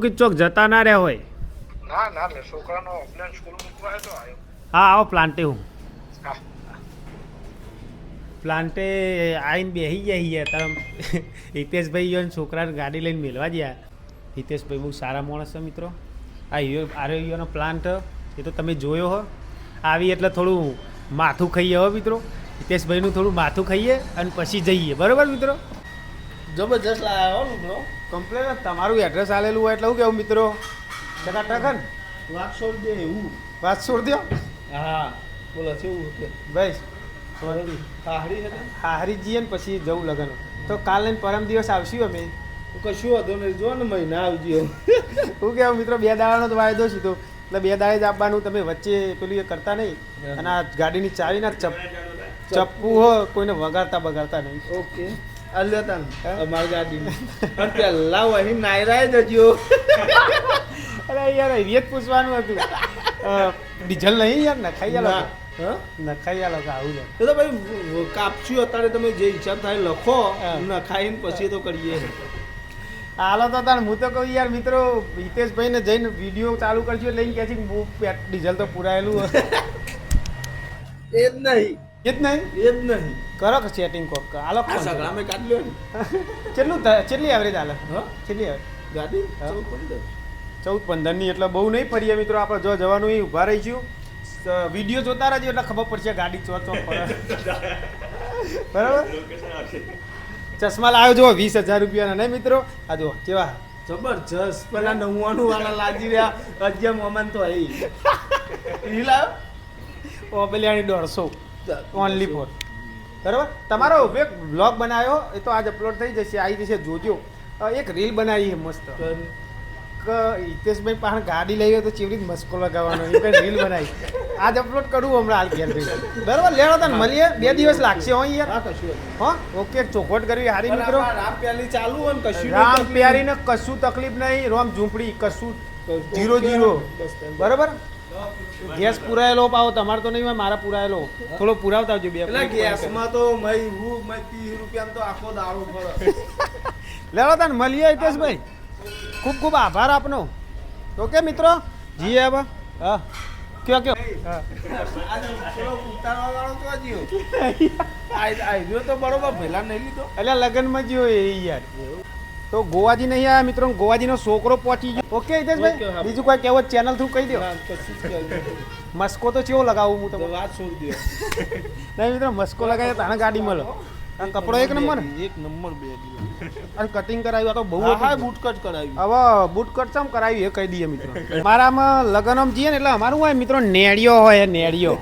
મૂકી ચોક જતા ના રહ્યા હોય? ના ના લે છોકરાનો ઓફલાઈન સ્કૂલ મૂકવા તો આવ્યો હા આવો પ્લાન્ટે હું. પ્લાન્ટે આવીને બેસી ગયા છીએ તમે હિતેશભાઈ યો છોકરાને ગાડી લઈને મેળવા ગયા. હિતેશભાઈ બહુ સારા માણસ છે મિત્રો. આ યો આરોગ્યનો પ્લાન્ટ એ તો તમે જોયો હો. આવી એટલે થોડું માથું ખાઈએ હો મિત્રો. હિતેશભાઈનું થોડું માથું ખાઈએ અને પછી જઈએ. બરાબર મિત્રો? જબરજસ્ત લાવ્યો બ્રો કમ્પ્લેન તમારું એડ્રેસ આલેલું હોય એટલે હું કેવું મિત્રો? ટકા ટકન વાત છોડ દે એવું. વાત છોડ દો હા બોલો શું કે ભાઈ સોરી. હાહડી છે ને? હારી જઈએ ને પછી જવું લગન. તો કાલ ને પરમ દિવસ આવશું અમે. હું કશું હતો નહીં. જો ને મહિના આવજો. હું કેવું મિત્રો બે દાડાનો તો વાયદો સીધો એટલે બે દાડે જ આપવાનું તમે વચ્ચે પેલું એ કરતા નહીં. અને આ ગાડીની ચાવીના ચપ ચપ્પુ હો કોઈને વગાડતા બગાડતા નહીં. ઓકે. અલ્યો તાન હે? અમારી ગાડીમાં પણ પહેલા અહીં નાયરાય જજો અરે યાર એ જ પૂછવાનું હતું ડીઝલ નહીં યાર નખાઈ ના. નખાઈ આલો કે આવું એ તો ભાઈ કાપશું અત્યારે તમે જે ઈચ્છા થાય લખો. નખાઈને પછી તો કરીએ હાલો તો હું તો કહું યાર મિત્રો હિતેશભાઈને જઈને વીડિયો ચાલુ કરજો એટલે લઈને કહે છે ડીઝલ તો પુરાયેલું. એ જ નહીં એ જ નહીં? એ જ નહીં. કરો કે સેટિંગ કોક. આલો આ સગડામાં કાઢ લ્યો ને? કેટલું કેટલી એવરેજ આલે હા? કેટલી એવરેજ ગાડી. ચૌદ પંદર. ચૌદ પંદરની એટલે બહુ નહીં ફરીએ મિત્રો. આપણે જો જવાનું એ ઊભા રહીશું વીડિયો જોતા રહેજો એટલે ખબર પડશે ગાડી ચો ચો બરાબર? ચશ્મા લાવ્યો જો વીસ હજાર રૂપિયાના નહીં મિત્રો? આ જો કેવા? જબરજસ્ત. પેલા નવ્વાણું વાળા લાજી રહ્યા. અજ્ઞા મોમન તો હઈ ઓ પેલી આની દોઢસો. ઓનલી ફોર બરાબર? તમારો એક બ્લોગ બનાવ્યો એ તો આજ અપલોડ થઈ જશે આવી જશે જોજો. એક રીલ બનાવી છે મસ્ત. હિતેશભાઈ પાસે ગાડી લઈ હોય તો ચીવડી મસ્કો લગાવવાનો એ કઈ રીલ બનાવી. આજ અપલોડ કરું હમણાં હાલ ઘેર ભાઈ બરાબર? લેવો તને મળીએ. બે દિવસ લાગશે હો યાર હા હો? ઓકે ચોખવટ કરવી હારી મિત્રો. રામ ચાલુ હોય કશું રામ પ્યારી ને કશું તકલીફ નહીં. રોમ ઝૂંપડી કશું જીરો જીરો બરાબર? ગેસ પુરાયેલો પાવો તમારે તો નહીં હોય મારા પુરાયેલો. થોડો પુરાવતા આવજો બે એટલે ગેસમાં તો મય હું મય ત્રીસ રૂપિયા તો આખો દારૂ પડે લેવા તને મળીએ હિતેશભાઈ. ખૂબ ખૂબ આભાર આપનો. ઓકે મિત્રો? જી હવે. હા. કયો કયો? તો બરોબર પહેલા નહીં લીધો. એટલે લગ્નમાં જ એ યાર. તો ગોવાજી નહીં આવ્યા મિત્રો ગોવાજીનો છોકરો પહોંચી ગયો. ઓકે હિતેશભાઈ? બીજું કોઈ કેવો ચેનલ થ્રુ કહી દો. મસ્કો તો ચેવો લગાવું હું તમને? વાત છોડી દો નહીં મિત્રો મસ્કો લગાવ્યો તાણે ગાડી મળો. અને કપડો એક નંબર એક નંબર બે અને કટિંગ કરાવ્યું તો બહુ હા. બૂટ કટ કરાવ્યું. હવે બૂટ કટ ચમ કરાવ્યું એ કહી દઈએ મિત્રો. મારામાં લગ્નમાં જઈએ ને એટલે અમારું હોય મિત્રો નેડિયો હોય નેડિયો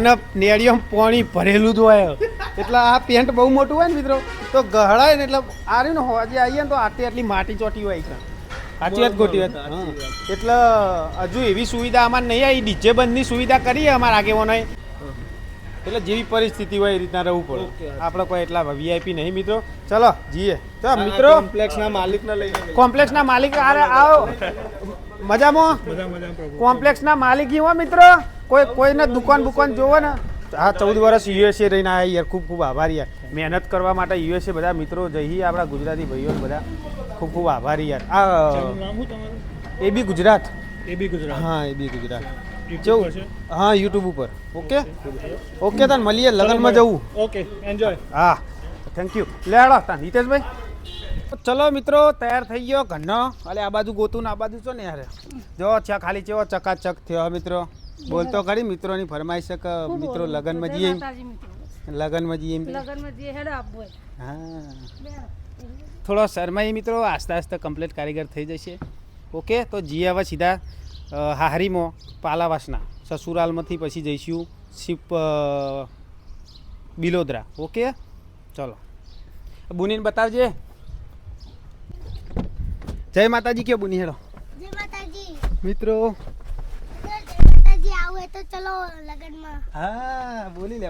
અને નેડિયો પાણી ભરેલું જ હોય. એટલે આ પેન્ટ બહુ મોટું હોય ને મિત્રો તો ગહળાય ને એટલે આ રહ્યું ને હોજે આવીએ ને તો આટલી આટલી માટી ચોટી હોય છે. સાચી વાત ખોટી વાત. એટલે હજુ એવી સુવિધા અમારે નહીં આવી ડીજે બંધની સુવિધા કરીએ અમારા આગેવાનોએ. એટલે જેવી પરિસ્થિતિ હોય એ રીતના રહેવું પડે. આપણે કોઈ એટલા વીઆઈપી નહીં મિત્રો. ચલો જીએ તો મિત્રો. કોમ્પ્લેક્સના માલિકને લઈને ગઈ. કોમ્પ્લેક્સના માલિક અરે આવો. મજામાં? કોમ્પ્લેક્સના માલિક હો મિત્રો. કોઈ કોઈને દુકાન બુકાન જોવો ને? હા ચૌદ વર્ષ યુએસએ રહીને આવ્યા યાર ખૂબ ખૂબ આભારી યાર. મહેનત કરવા માટે યુએસએ બધા મિત્રો જઈએ આપણા ગુજરાતી ભાઈઓ બધા. ખૂબ ખૂબ આભારી યાર. આ એ બી ગુજરાત. એ બી ગુજરાત. હા એ બી ગુજરાત? કેવું હા યુટ્યુબ ઉપર. ઓકે? ઓકે તને મળીએ લગ્નમાં જવું. ઓકે એન્જોય હા થેન્ક યુ લે આડો તાન હિતેશભાઈ. ચલો મિત્રો તૈયાર થઈ ગયો ઘરનો. અલે આ બાજુ ગોતું ને આ બાજુ છો ને યાર? જો છે ખાલી ચેવો ચકાચક થયો મિત્રો. બોલતો ખરી મિત્રોની ફરમાઈ છે કે મિત્રો લગનમાં જઈએ. લગનમાં જઈએ એમ. લગનમાં જઈએ હેડો આપવો. હા. થોડો શરમાઈ મિત્રો આસ્તે આસ્તે કમ્પ્લીટ કારીગર થઈ જશે. ઓકે તો જઈએ હવે સીધા હાહરીમાં પાલાવાસના સસુરાલમાંથી પછી જઈશું શિપ બિલોદરા. ઓકે? ચલો. બુનીને બતાવજે. જય માતાજી કયો બુની હેડો? મિત્રો માતાજી તો ચલો લગનમાં. હા બોલી લે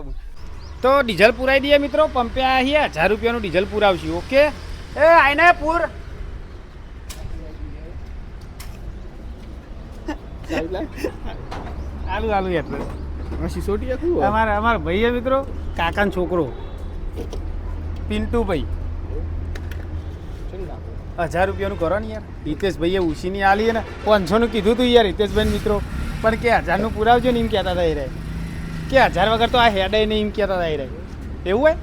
તો ડીઝલ પુરાઈ દઈએ મિત્રો પંપે આવીએ હજાર રૂપિયાનું ડીઝલ પુરાવશું ઓકે? એ આઈને પૂર. આલુ આલુ એટલે. સિસોટી આખું અમારા અમારા ભાઈએ મિત્રો કાકાનો છોકરો પિન્ટુ ભાઈ હજાર રૂપિયાનું કરો ને યાર. હિતેશભાઈએ ઉછીની આલી ને પાંચસોનું કીધું તું યાર હિતેશભાઈ મિત્રો. પણ કે હજારનું પુરાવજો ને એમ કહેતા હતા એ રહે. કે હજાર વગર તો આ હેડે નહીં એમ કહેતા હતા એ રહે. એવું હોય?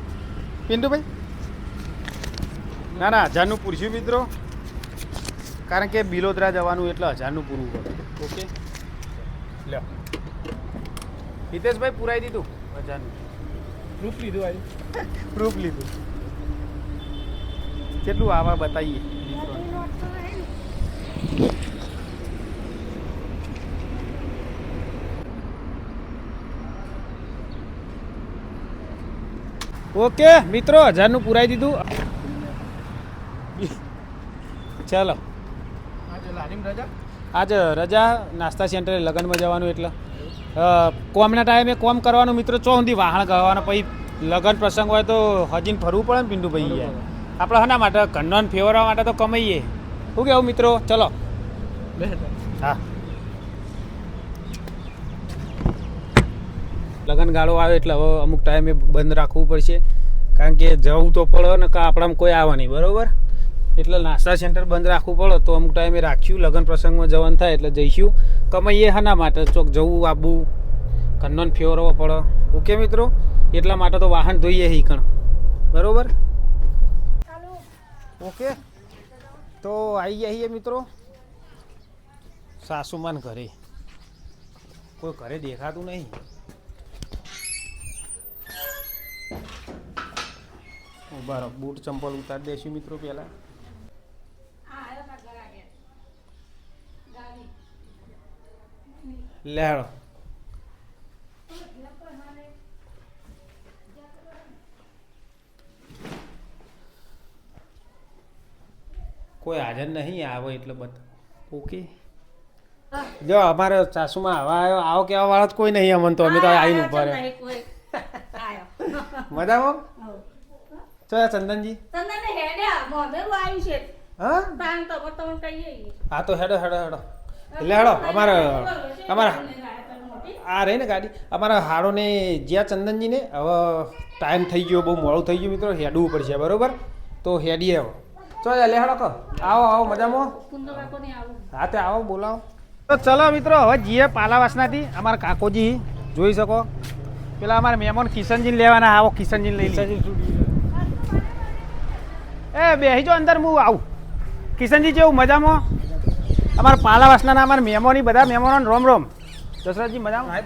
પિન્ટુભાઈ? ના ના હજારનું પૂરશું મિત્રો. કારણ કે બિલોદરા જવાનું એટલે હજારનું પૂરું પડે ઓકે? લ્યો. હિતેશભાઈ પુરાઈ દીધું? હજારનું. પ્રૂફ લીધું આજે પ્રૂફ લીધું. કેટલું આવા બતાવીએ ઓકે મિત્રો હજારનું પુરાઈ દીધું. ચાલો. આજે રજા નાસ્તા સેન્ટરે લગ્નમાં જવાનું એટલે. કોમના ટાઈમે કોમ કરવાનું મિત્રો ચો સુધી વાહણ કરવાનો પછી લગ્ન પ્રસંગ હોય તો હજીને ફરવું પડે ને પિંડુભાઈ યાર આપણે હના માટે ઘરનો ફેવરવા માટે તો કમાઈએ. શું કેવું મિત્રો? ચલો. હા. ગાળો આવે એટલે હવે અમુક ટાઈમે બંધ રાખવું પડશે. કારણ કે જવું તો પડે ને કાં આપણામાં કોઈ આવે નહીં, બરોબર? એટલે નાસ્તા સેન્ટર બંધ રાખવું પડે, તો અમુક ટાઈમે રાખ્યું, લગ્ન પ્રસંગમાં જવાનું થાય એટલે જઈશું. કમાઈએ હના માટે, ચોક જવું આવવું ઘરનો ફેવરવો પડે. ઓકે મિત્રો? એટલા માટે તો વાહન ધોઈએ હી બરાબર? ઓકે? તો આવી છીએ મિત્રો? સાસુમાન ઘરે. કોઈ ઘરે દેખાતું નહીં. ઊભા રહો. બૂટ ચંપલ ઉતારી દેશું મિત્રો પહેલા. લેડો કોઈ હાજર નહીં આવે એટલે બધા ઓકે. જો અમારે સાસુમાં આવા આવ્યો. આવો કેવા વાળા કોઈ નહીં અમને તો. અમે તો આવીને ઊભા રહ્યા. મજામાં? ચો ચંદનજી. તને હેડ્યા મોઢેરું આવ્યું છે. હા? તાન તો તમને કહીએ. હા તો હેડો હેડો હેડો. એટલે હેડો અમારે અમારા આ રહી ને ગાડી. અમારા હાડોને જ્યાં ચંદનજીને હવે ટાઈમ થઈ ગયો બહુ મોડું થઈ ગયું મિત્રો હેડવું પડશે બરોબર? તો હેડીએ હવે. ચો લે હેડો કહો આવો આવો મજામાં? હા તે આવો. બોલાવો. તો ચલો મિત્રો હવે જીએ પાલાવાસનાથી અમારા કાકોજી જોઈ શકો. પેલા અમારા મહેમાન કિશનજીને લેવાના આવો કિશનજીને લઈ લઈએ. એ બેહી જો અંદર હું આવું. કિશનજી જેવું મજામાં? અમારા પાલાવાસના અમારા મહેમાની બધા મહેમાનો રોમ રોમ. દશરથજી મજામાં?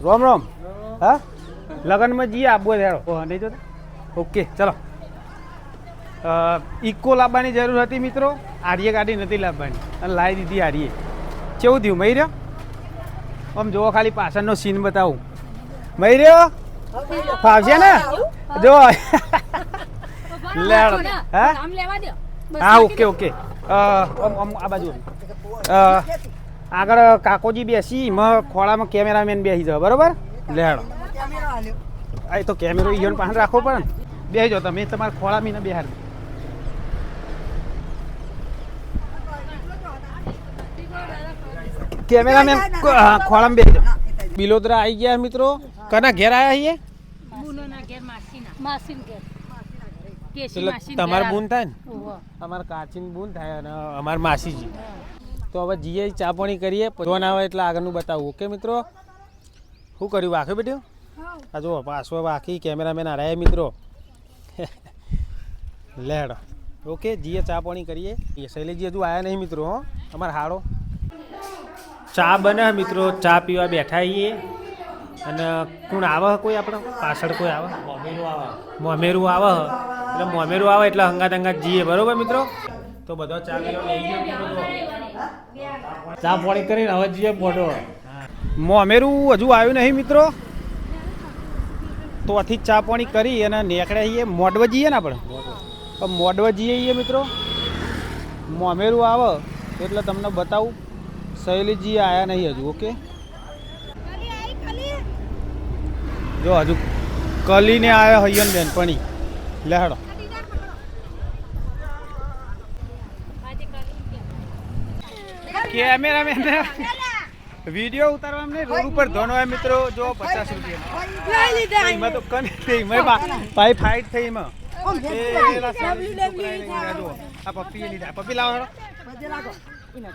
રોમ રોમ. હા. લગ્નમાં જઈએ આબો હેડો નહીં જોતા? ઓકે ચલો. ઇકો લાવવાની જરૂર હતી મિત્રો. આર્ય ગાડી નથી લાવવાની. અને લાવી દીધી આર્ય. કેવું થયું મહી રહ્યો? આમ જુઓ ખાલી પાછળનો સીન બતાવું. મહી રહ્યો? ફાવશે ને? જો. લેડો હે? આમ લેવા દો. હા ઓકે ઓકે. આમ આમ આ બાજુ. આગળ કાકોજી બેસી એમાં ખોળામાં કેમેરામેન બેસી જાવ બરોબર? લેડો આ એ તો કેમેરો ઈયોન પાસે રાખવો પડે ને બેસી જાઓ તમે તમારા ખોળામીને બેહાર કેમેરામેન ખોળામાં બેસી જાઓ બિલોદરા આવી ગયા મિત્રો? કના ઘેર આવ્યા છીએ માસીના. માસીન ઘેર. તમારા બૂન થાય ને? અમારે કાચીન બૂન થાય અને અમારે માસીજી. તો હવે જીએ ચા પાણી કરીએ ફોન આવે એટલે આગળનું બતાવું. ઓકે મિત્રો? શું કર્યું? વાંખ્યું બેટ્યું આ જો પાછો વાંખી કેમેરામેન હારાય મિત્રો. લેડ. ઓકે જીએ ચા પાણી કરીએ. એ શૈલેજી હજુ આવ્યા નહીં મિત્રો હો. અમારે હાડો ચા બને મિત્રો ચા પીવા બેઠા છીએ અને કોણ આવે કોઈ આપણે પાછળ કોઈ આવે? મોમેરું આવે. એટલે મોમેરું આવે એટલે હંગાત હંગાત જઈએ. બરોબર મિત્રો? તો બધો ચા. ચા પાણી કરીને હવે જઈએ મોટો મોમેરું હજુ આવ્યું નહીં મિત્રો. તો આથી ચા પાણી કરી અને નેકળ્યા છીએ મોડવા જઈએ ને આપણે? પણ મોડવા જઈએ મિત્રો. મોમેરું આવે. એટલે તમને બતાવું. શૈલીજી આવ્યા નહીં હજુ ઓકે? જો હજુ કલીને આવ્યા હૈયન બેનપણી લેહડો કેમેરામેન વીડિયો ઉતારવા અમને રોડ ઉપર ધોનો હોય મિત્રો જો પચાસ રૂપિયા એમાં તો કન થઈ એમાં ભાઈ ફાઇટ થઈ એમાં લીધા. આ લીધા પપ્પી લાવો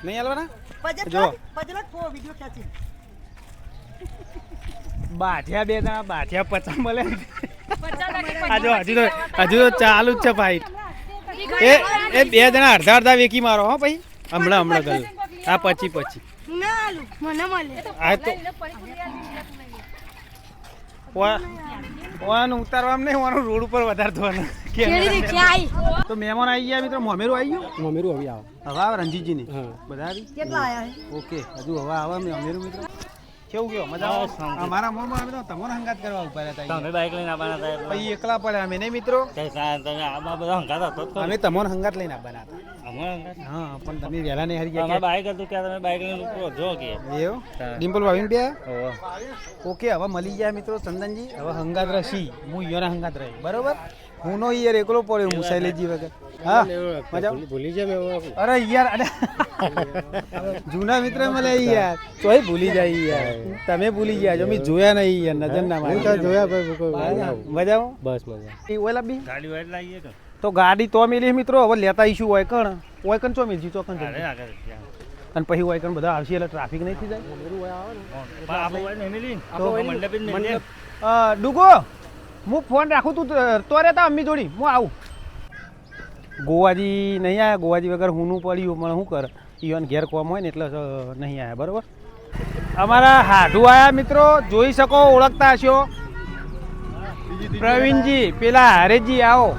નહીં હાલવાના જો બાઠિયા બે જણા બાઠિયા પચાસ મળે. આ જો હજુ તો હજુ તો ચાલુ જ છે ભાઈ એ એ બે જણા અડધા અડધા વેકી મારો હો ભાઈ. હમણાં હમણાં ગયું. આ પછી પછી. મને મળે. આ તો ઓય- ઓયાનું ઉતારવામાં નહીં ઓનું રોડ ઉપર વધારે ધોવાનું. તો મહેમાન આવી ગયા મિત્રો. મોમેરું આવી ગયું? મમેરું આવી આવો. હવે આવે રણજીતજી ને બધા આવી? ઓકે હજુ હવે આવે મોમેરું મિત્રો. કેવું કેવું મજા આવે? અમારા મોમાં અમે તો તમારો હંગાત કરવા ઊભા હતા તમે બાઈક લઈને આવવાના હતા પછી એકલા પડ્યા અમે નહીં મિત્રો? તમે આમાં બધા હંગાત હતો અમે તમારો હંગાત લઈને આવવાના હતા. હા પણ તમે વહેલા નહીં હરી ગયા બાઈક હતું કે તમે બાઈક લઈને ઉપરો જો કે. એવું. ડિમ્પલ ભાવિન બે? ઓકે હવે મળી ગયા મિત્રો ચંદનજી. હવે હંગાત રસી. હું યોના હંગાત રહી. બરોબર? હું નો યાર એકલો પડ્યો હું શૈલેષજી વગર. હા મજા ભૂલી જાય મેં અરે યાર અરે. જૂના મિત્ર મળે યાર. તોય ભૂલી જાય યાર. તમે ભૂલી ગયા છો મેં જોયા નહીં યાર નજર ના મારી. જોયા ભાઈ મજા બસ મજા એ ઓલા બી? ગાડી વાઈટ લાગી કે? તો ગાડી તો મિલી મિત્રો હવે લેતા આવીશું હોય કણ હોય કણ ચો? મિલજી. આગળ ત્યાં. અને પછી હોય કણ બધા આવશે એટલે ટ્રાફિક નહીં થઈ જાય. ડુગો! હું ફોન રાખું તું, તો- રહેતા અમ્મી જોડી. હું આવું. ગોવાજી નહીં આવ્યા ગોવાજી વગર હુંનું પડ્યું, પણ શું કર? ઈવન ઘેર કોમ હોય ને એટલે નહીં આવ્યા બરાબર? અમારા હાઢુ આયા, મિત્રો. જોઈ શકો, ઓળખતા હશો. પ્રવીણજી, પેલા હારેજી, આવો.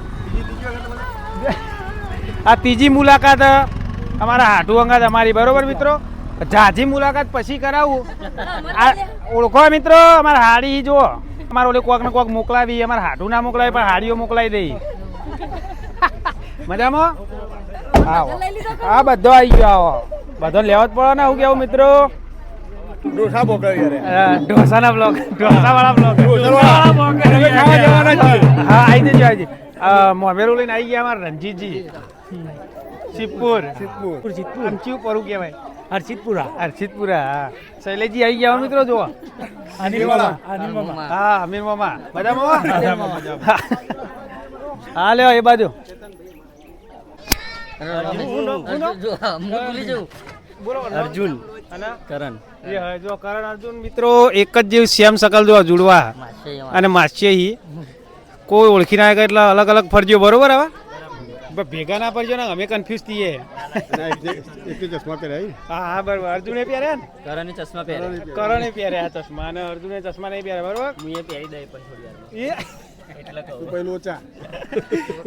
આ ત્રીજી મુલાકાત અમારા હાઢુ અંગાત અમારી, બરોબર, મિત્રો? ઝાઝી મુલાકાત પછી કરાવું. આ, ઓળખો, મિત્રો? અમારા હાડી જો અમારે ઓલે કોક ને કોક મોકલાવી અમારે હાડું ના મોકલાવી પણ હાડીઓ મોકલાવી દઈ મજામાં? આવો. આ બધો આવી ગયો આવો. બધો લેવો જ પડે ને આવું કેવું મિત્રો? ઢોસાના ઢોસા વાળા બ્લોગ હા આવી જજો આવી મોમેરું લઈને આવી ગયા અમારા રણજીતજી. શિવપુર શિવપુર શિવપુર અંચી પરું કહેવાય? હર્ષિતપુરા હર્ષિતપુરા હા. શૈલેજી આવી ગયા મિત્રો જોવા. હા અમીર મામા. મજામાં હા લ્યો એ બાજુ. બોલો અર્જુન. કરણ. જો કરણ અર્જુન મિત્રો એક જ જેવી સેમ સકલ જો જુડવા. અને માસ્ય કોઈ ઓળખી ના એટલે અલગ અલગ ફરજો બરોબર હવે બ- ભેગા ના પડજો ને અમે કન્ફ્યુઝ થઈએ. ચશ્મા પહેર્યા હા હા બરોબર. અર્જુને પહેર્યા ને? કરણે ચશ્મા પહેર્યા. કરણે પહેર્યા. ચશ્મા. અને અર્જુને ચશ્મા નહીં પહેર્યા બરોબર? હું એ પહેરી દઈ પણ થોડી વાર.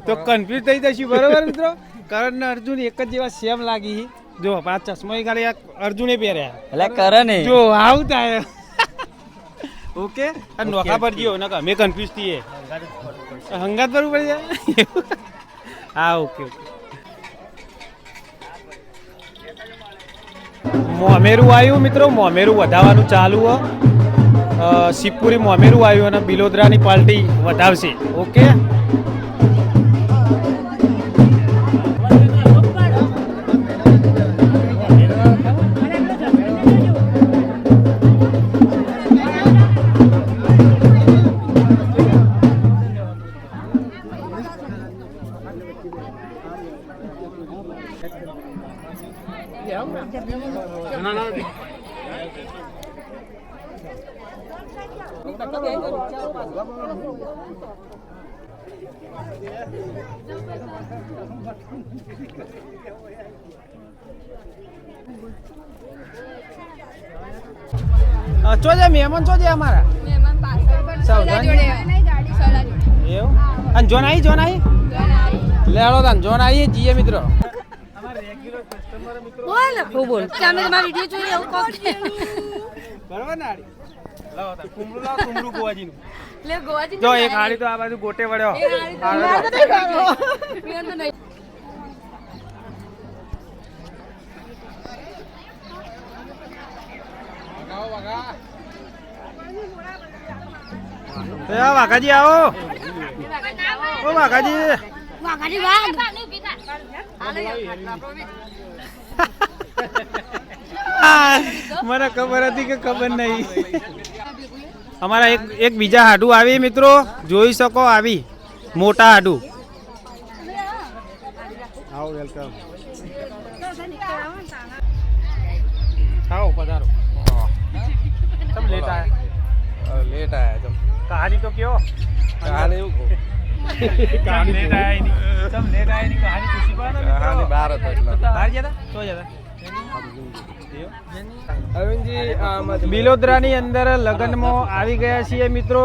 તો કન્ફ્યુઝ થઈ જશું બરોબર મિત્રો? કરણ ને અર્જુન એક જ જેવા સેમ લાગી. જો પાંચ ચશ્મા ખાલી અર્જુને પહેર્યા. એટલે કરણ જો આવું થાય ઓકે? નોખા પર ગયો નકા અમે કન્ફ્યુઝ થઈએ. હંગાત ભરવું પડી જાય હા, ઓકે ઓકે. મોમેરું આવ્યું મિત્રો, મોમેરું વધાવવાનું ચાલુ શિવપુરી મોમેરું આવ્યું અને બિલોદરાની પાર્ટી વધાવશે ઓકે? અ, ચો જાય મહેમાન ચો જાય અમારા? એવું? અને જોન આવી જોન આવી લેડો તાન જો નહીં જીએ મિત્રો. બોલ. હું બોલ? કે અમે તમારા વિડિયો જોઈએ એવું કોક બરોબર ને હાડી લાવો તાન કુમરું લાવો કુમરું ગોવાજીનું. લે ગોવાજી જો એક હાડી તો આ બાજુ ગોટે વળ્યો. વાઘાજી આવો. ઓ વાઘાજી. આ, મને ખબર હતી કે ખબર નહીં. અમારા એક એક બીજા હાડુ આવી મિત્રો. જોઈ શકો આવી. મોટા હાડુ. આવો વેલકમ આવો પધારો. તમ લેટ આયા? લેટ આયા તમ કહાની તો કયો? કહાની એવું કહું તમ લેટ આયા એની. તમ લેટ આયા એની કહાની પૂછી પડે કહાની બહાર હતો એટલે. બહાર ગયા તા? તો જતા. અરવિંદજી બિલોદરાની અંદર લગ્નમાં આવી ગયા છીએ મિત્રો.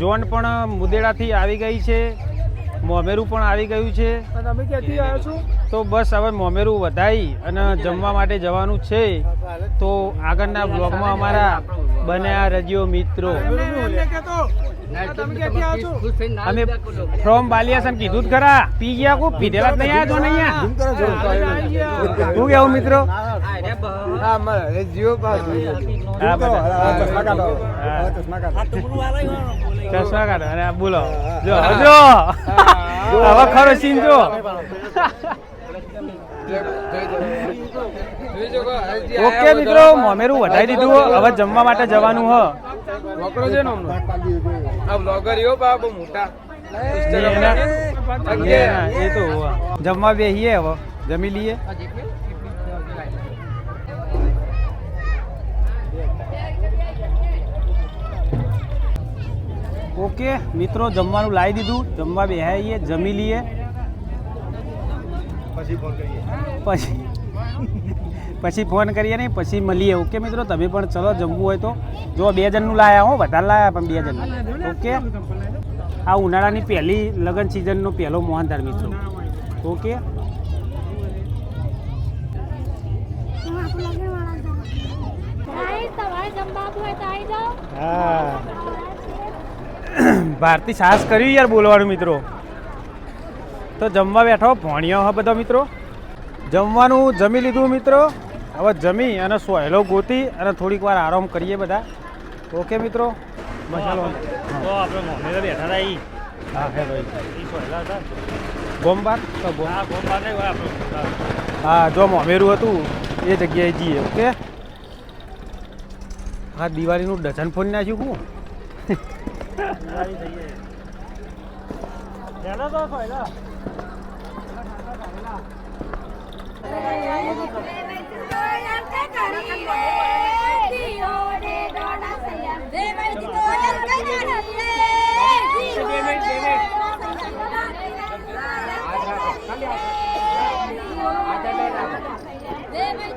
જોન પણ મુદેડાથી આવી ગઈ છે. મોમેરું પણ આવી ગયું છે તમે ક્યાંથી આવ્યો છો તો બસ હવે મોમેરું વધાઈ અને જમવા માટે જવાનું છે તો આગળના બ્લોગમાં અમારા બન્યા રજ્યો મિત્રો અમે ફ્રોમ બાલિયાસન કીધું જ ખરા પી ગયા કો પીધેલા જ નહીં આવ્યા છો અહીંયા શું કેવું મિત્રો ચશ્મા કાઢો અને બોલો જો જો હવે ખરો સીન જો. ઓકે મિત્રો મોમેરું વધારી દીધું હવે જમવા માટે જવાનું હ. છોકરો છે ને હમણાં? આ બ્લોગર યો બા બહુ મોટા. એ તો જમવા બેહીએ હવે. જમી લઈએ. ઓકે મિત્રો જમવાનું લાવી દીધું. જમવા બેહાઈએ જમી લઈએ. પછી પછી ફોન કરીએ નહીં પછી મળીએ. ઓકે મિત્રો તમે પણ ચલો જમવું હોય તો. જો બે જણનું લાયા હો વધારે લાયા પણ બે જણ ઓકે? આ ઉનાળાની પહેલી લગ્ન સિઝનનો પહેલો મોહનધાર મિત્રો. ઓકે? હા. ભારતી સાહસ કર્યું યાર બોલવાનું મિત્રો. તો જમવા બેઠો ભણ્યો હા બધા મિત્રો. જમવાનું જમી લીધું મિત્રો. હવે જમી અને સોયલો ગોતી અને થોડીક વાર આરામ કરીએ બધા. ઓકે મિત્રો? મસાલો. આપણે બેઠા હતા ઈ હા હે ભાઈ. ઈ સોયલા હતા. ગોમબાર તો હા જો મોમેરું હતું એ જગ્યાએ જઈએ ઓકે? હા દિવાળીનું ડઝન ફોન નાખ્યું હું. ચાલો તો સોયલા પૈસા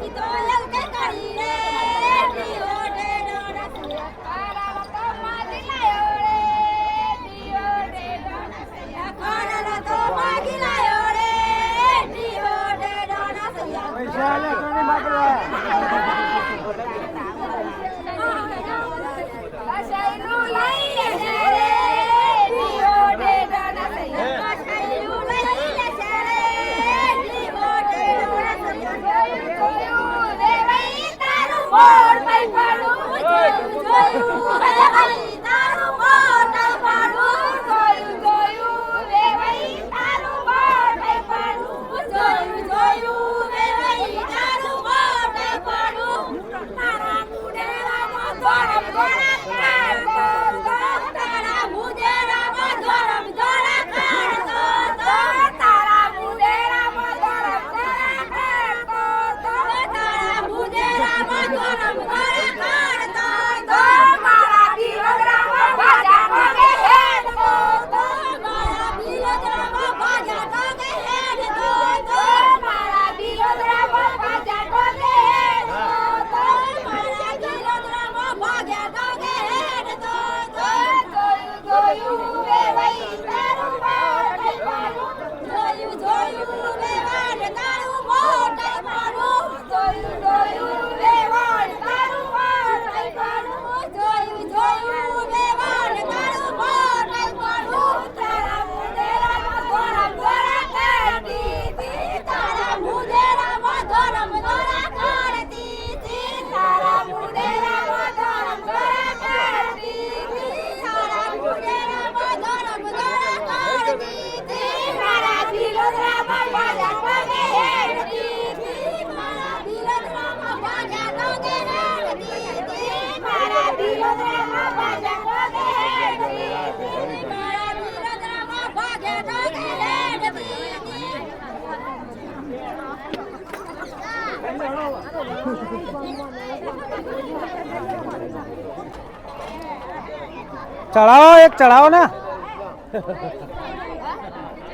ચડાવો એક ચડાવો ને.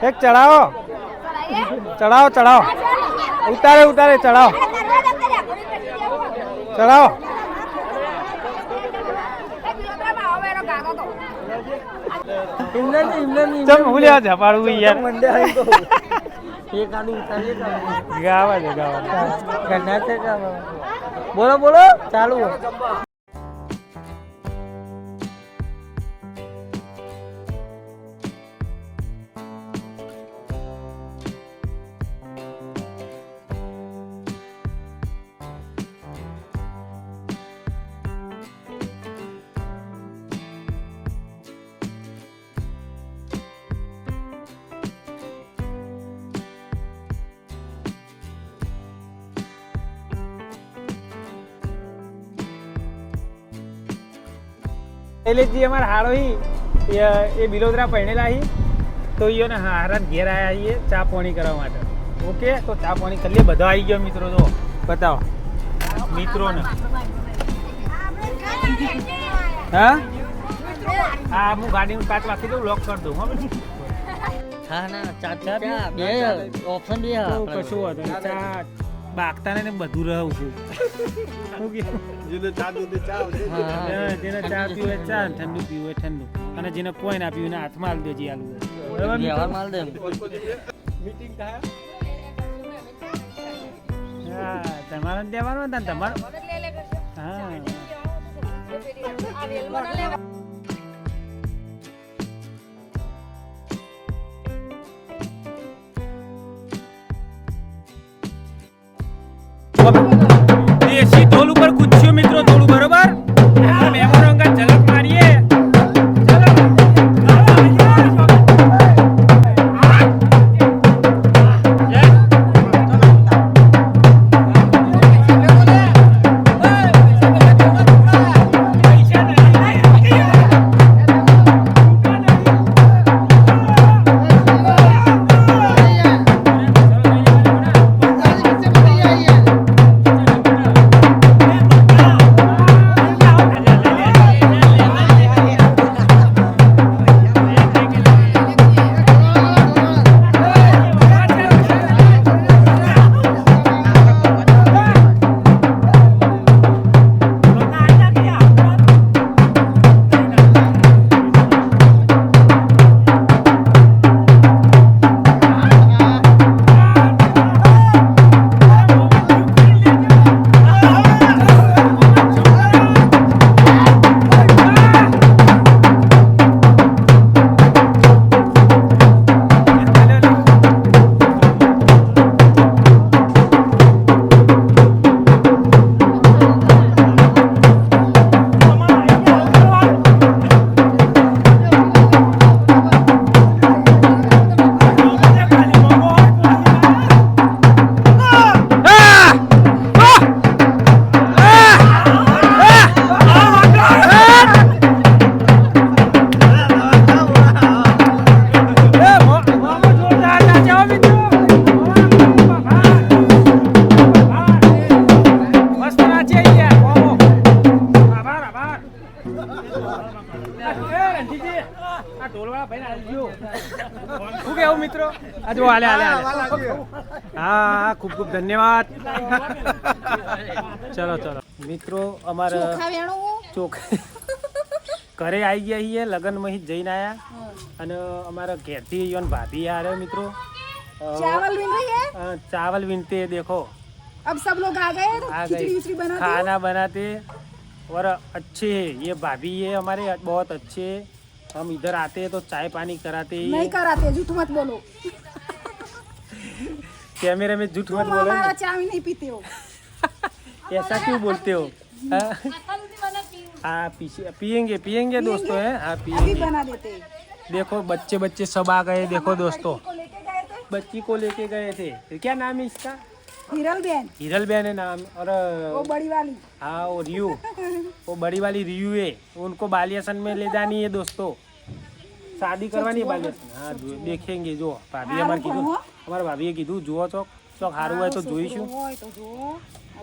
એક ચડાવો ચડાવો ચડાવો ઉતારે ઉતારે ચડાવો ચડાવો ચમ હું લેવા ઝપાડું યાર. ગાવા છે ગાવા બોલો બોલો. ચાલુ એટલે જે અમારા હાડો હી એ- એ બિલોદરા પહેણેલા હી તો ઈયોને હારા ઘેર આવ્યા છીએ ચા પાણી કરવા માટે. ઓકે? તો ચા પાણી કરી બધા આવી ગયો મિત્રો તો બતાવો. મિત્રોને. હા? હા હું ગાડીનું કાચ વાંકી દઉં લોક કરી દઉં હા હા ના ચા ચા બે ઓપ્શન બે કશું વાંધો ચા બાગતા ને બધું રહું છું જેને ચા પીવું હોય ચા ને ઠંડુ પીવું હોય ઠંડુ અને જેને કોઈ ના પીવું એને હાથમાં આલ દેજે આલુ માલ દે હા તમારે દેવાનું ને તમારે હા દેશી ઢોલ શું કેવું મિત્રો આ જો હાલે હાલે હાલે હા હા ખૂબ ખૂબ ધન્યવાદ ચલો ચલો મિત્રો અમારા ચોખ ઘરે આવી ગયા છીએ લગ્નમાં હિત જઈને આયા અને અમારા ઘેરથી યોન ભાભી આ રહ્યો મિત્રો અ, चावल मिल रही है અ, चावल विनते हैं देखो अब सब लोग आ गए तो आ खिचड़ी गई विचड़ी बना दो खाना बनाते और अच्छे हैं ये भाभी है हमारे बहुत अच्छे हैं हम इधर आते हैं तो चाय पानी कराते नहीं कराते झूठ मत बोलो। कैमरे में झूठ मत बोलो चाय नहीं पीते हो। ऐसा क्यों बोलते हो? हाँ? हाँ। पीछे पियेंगे पियेंगे दोस्तों है? हाँ पियेंगे। बना देते देखो बच्चे बच्चे सब आ गए देखो दोस्तों। को लेके गए थे। बच्ची को लेके गए थे। क्या नाम है इसका? हिरल बहन हिरल बहन है नाम और वो बड़ी वाली हाँ वो रियू वो बड़ी वाली रियू है उनको बालियासन में ले जानी है दोस्तों शादी करवानी है बालियासन हाँ जो- देखेंगे जो भाभी हाँ, हमारे रुको, કીધું हाँ। અમારા ભાભીએ કીધું જુઓ છો ચોક સારું હોય તો જોઈશું હોય તો જો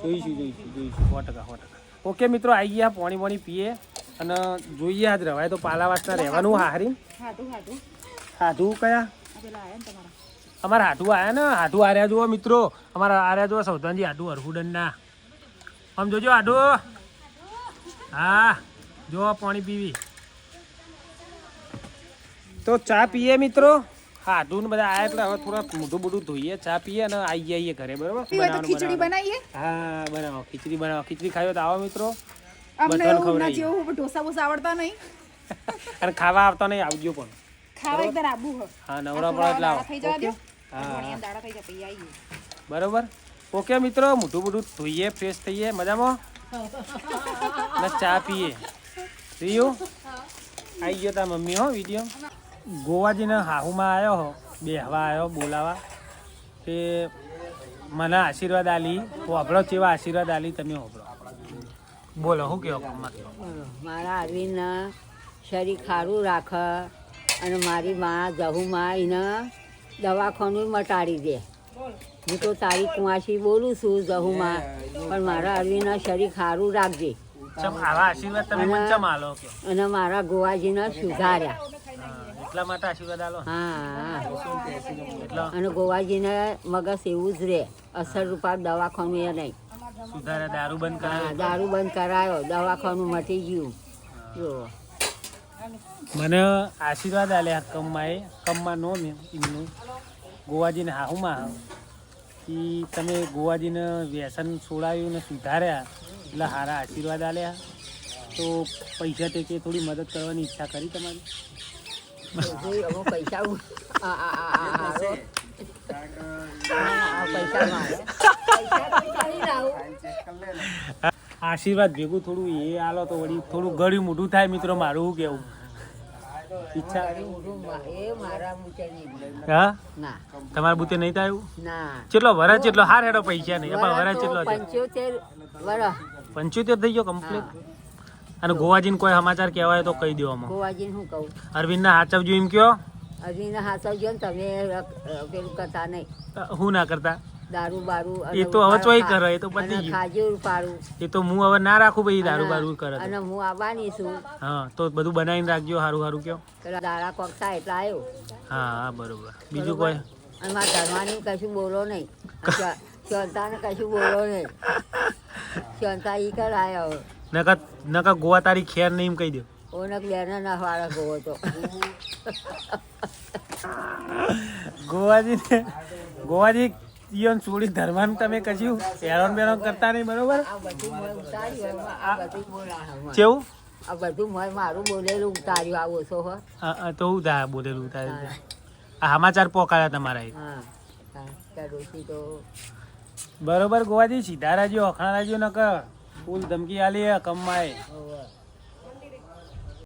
જોઈશું જોઈશું જોઈશું સો ટકા સો ટકા ઓકે મિત્રો આવી ગયા પાણી પાણી પીએ અને જોઈએ આજ રવાય તો પાલાવાસના રહેવાનું હારી હાટું હાટું હાથું કયા અમારા હાટું આવ્યા ને? હાટું આર્યા જુઓ મિત્રો. અમારા આર્યા જુઓ સૌધાનજી હાટું હરખુડનના આમ જોજો હાટું. હા જો પાણી પીવી. તો ચા પીએ મિત્રો? હાટું ને બધા આયા એટલે હવે થોડા મોઢું બોઢું ધોઈએ ચા પીએ અને આવી જઈએ ઘરે બરોબર? ખીચડી બનાવીએ? હા બનાવો ખીચડી બનાવો. ખીચડી ખાયો તો આવો મિત્રો. અમને. જેવું ઢોસા બોસા આવડતા નહીં. અને ખાવા આવતા નહીં આવજો પણ. ખાવા એકદમ આબુ હા નવરા પડે એટલે આવો. બરોબર? ઓકે મિત્રો મોઢું મોઢું ધોઈએ ફ્રેશ થઈએ. મજામાં? ને ચા પીએ. રીયું આવી ગયો તા મમ્મી હો વીડિયો ગોવાજીને હાહુમાં આવ્યો હો બેહવા આવ્યો બોલાવા. તે મને આશીર્વાદ આલી હોભળો જેવા આશીર્વાદ આલી તમે હોભળો. બોલો શું કહો મારા અરવિંદના શરીર ખારું રાખ અને મારી માં જહુમાં એને દવાખાનું મટાડી દે હું તો તારી કુંવાસી બોલું છું જહુમાં પણ મારા અરવિંદના શરીર સારું રાખજે અને મારા ગોવાજીને સુધાર્યા હા, એટલા માટે આશીર્વાદ આલો હા અને ગોવાજીને મગજ એવું જ રહે અસર રૂપા દવાખાનું એ નહીં સુધારે દારૂ બંધ કરાયો દારૂ બંધ કરાયો દવાખાનું મટી ગયું જો મને આશીર્વાદ આલ્યા એ. કમમાં નો મેં એમનું. ગોવાજીને હાહુમાં કે તમે ગોવાજીને વ્યસન છોડાયું ને સુધાર્યા, એટલે સારા આશીર્વાદ આલ્યા. તો પૈસા ટેકે થોડી મદદ કરવાની ઈચ્છા કરી તમારી. આશીર્વાદ ભેગું થોડું એ આલો તો વળી થોડું ગળ્યું મોઢું થાય મિત્રો, મારું કેવું ઈચ્છા? મારી ઊંધું મા- એ મારા મૂકે નહીં. હા? ના. તમારા બુતે નહીં એવું ના. ચેટલો વરસ ચેટલો હાર હેડો પૈસા નહીં. વરસ વરસ. પંચોતેર થઈ ગયો કમ્પ્લીટ અને ગોવાજીને કોઈ સમાચાર કહેવાય તો કહી દેવામાં ગોવાજીને શું કહું? અરવિંદના હાચવજો એમ કયો? અરવીને હાચવજો ને તમે પેલું કરતા નહીં. હું ના કરતા? દારૂ બારૂ એ તો હવે ચોઈ કરે, એ તો પતી ગયું. ખાજુર પાડું એ તો હું હવે ના રાખું ભાઈ દારૂ બારૂ કરે અને હું આવવાની છું. હા તો બધું બનાવીને રાખજો સારું સારું કયો દારા કોકતા કોક એટલે આવ્યો હા હા બરોબર. બીજું કોઈ? અને મારા ધર્માની કશું બોલો નહીં. શાંતાને કશું બોલો નહીં. શાંતા ઈ કરાયો નકા નકા ગોવા તારી ખેર નહીં એમ કહી દો. ઓનક બેને ના વાળા ગોવો તો. ગોવાજી ગોવાજી ઈયોન છોડી ધર્માન તમે કશું હેરાન બેરાન કરતા નહીં બરોબર? કેવું? આ બધું મોય મારું બોલેલું ઉતાર્યું આ ઓછો હો. તો હું થાય બોલેલું ઉતાર્યું આ સમાચાર પોકાળ્યા તમારા બરોબર ગોવાજી સીધા રાજો અખણા રાજો કર ફૂલ ધમકી આલી કમાય.